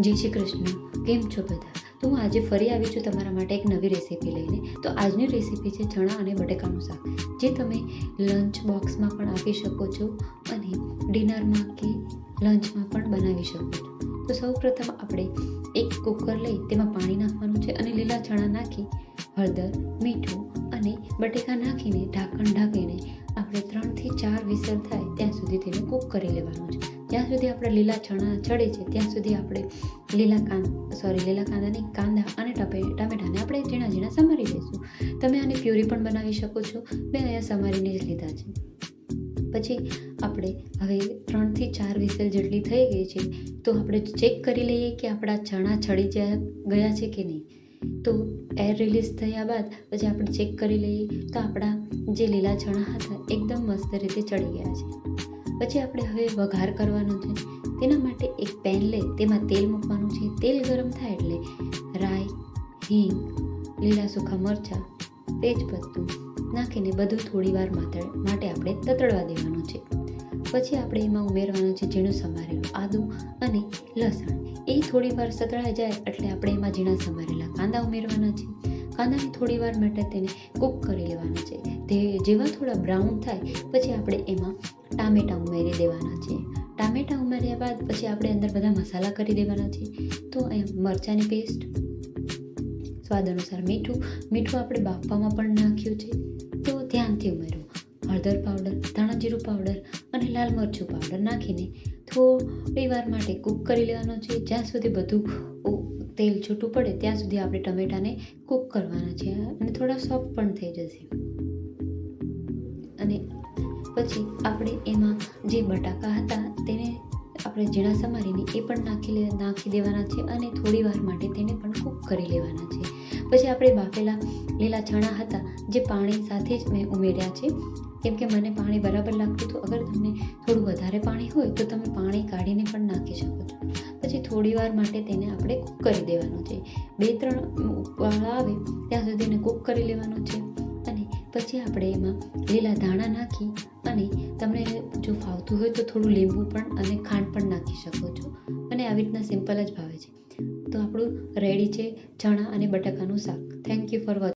જય શ્રી કૃષ્ણ. કેમ છો બધા? તો હું આજે ફરી આવી છું તમારા માટે એક નવી રેસીપી લઈને. તો આજની રેસીપી છે ચણા અને બટેકાનું શાક. જે તમે લંચ બોક્સમાં પણ આપી શકો છો અને ડિનરમાં કે લંચમાં પણ બનાવી શકો છો. તો સૌ પ્રથમ આપણે એક કુકર લઈ તેમાં પાણી નાખવાનું છે અને લીલા ચણા નાખી, હળદર, મીઠું અને બટેકા નાખીને ઢાંકણ ઢાંકીને આપણે ત્રણથી ચાર વિસલ થાય ત્યાં સુધી તેને કૂક કરી લેવાનું છે. જ્યાં સુધી આપણે લીલા ચણા ચડે છે, ત્યાં સુધી આપણે લીલા કાંદ સોરી લીલા કાંદાની કાંદા અને ટામેટાને આપણે ઝીણા ઝીણા સમારી લઈશું. તમે આની પ્યુરી પણ બનાવી શકો છો. મેં અહીંયા સમારીને જ લીધા છે. પછી આપણે હવે ત્રણથી ચાર વિસલ જેટલી થઈ ગઈ છે, તો આપણે ચેક કરી લઈએ કે આપણા ચણા છડી ગયા છે કે નહીં. તો એર રિલીઝ થયા બાદ પછી આપણે ચેક કરી લઈએ તો આપણા જે લીલા ચણા હતા, એકદમ મસ્ત રીતે ચડી ગયા છે. પછી આપણે હવે વઘાર કરવાનો છે. તેના માટે એક પેન લઈ, તેમાં તેલ મૂકવાનું છે. તેલ ગરમ થાય એટલે રાઈ, હિંગ, લીલા સૂકા મરચાં, તેજપત્તું નાખીને બધું થોડી વાર માટે આપણે તતડવા દેવાનું છે. પછી આપણે એમાં ઉમેરવાનું છે ઝીણું સમારેલું આદું અને લસણ. એ થોડી વાર સતળાઈ જાય એટલે આપણે એમાં ઝીણા સમારેલા કાંદા ઉમેરવાના છે. કાંદાને થોડી વાર માટે તેને કૂક કરી લેવાના છે. તે જેવા થોડા બ્રાઉન થાય, પછી આપણે એમાં ટામેટાં ઉમેરી દેવાના છે. ટામેટાં ઉમેર્યા બાદ પછી આપણે અંદર બધા મસાલા કરી દેવાના છે. તો મરચાંની પેસ્ટ સ્વાદ અનુસાર મીઠું. મીઠું આપણે બાફવામાં પણ નાખ્યું છે. તો ધ્યાનથી ઉમેરો. હળદર પાવડર, ધાણા જીરું પાવડર અને લાલ મરચું પાવડર નાખીને થોડી વાર માટે કૂક કરી લેવાનો છે. જ્યાં સુધી બધું તેલ છૂટું પડે ત્યાં સુધી આપણે ટમેટાને કૂક કરવાના છે અને થોડા સોફ્ટ પણ થઈ જશે. અને પછી આપણે એમાં જે બટાકા હતા તેને આપણે ઝીણા સમારીને એ પણ નાખી નાખી દેવાના છે અને થોડી વાર માટે તેને પણ કૂક કરી લેવાના છે. પછી આપણે બાફેલા લીલા ચણા હતા જે પાણી સાથે જ મેં ઉમેર્યા છે. કેમ કે મને પાણી બરાબર લાગતું હતું. અગર તમને થોડું વધારે પાણી હોય તો તમે પાણી કાઢીને પણ નાખી શકો છો. પછી થોડી વાર માટે તેને આપણે કૂક કરી દેવાનું છે. બે ત્રણ વાળા આવે ત્યાં સુધી એને કૂક કરી લેવાનું છે. પછી આપણે એમાં લીલા ધાણા નાખી અને તમને જો ફાવતું હોય તો થોડું લીંબુ પણ અને ખાંડ પણ નાખી શકો છો. અને આવી રીતના સિમ્પલ જ ભાવે છે. તો આપણું રેડી છે ચણા અને બટાકાનું શાક. Thank you for watching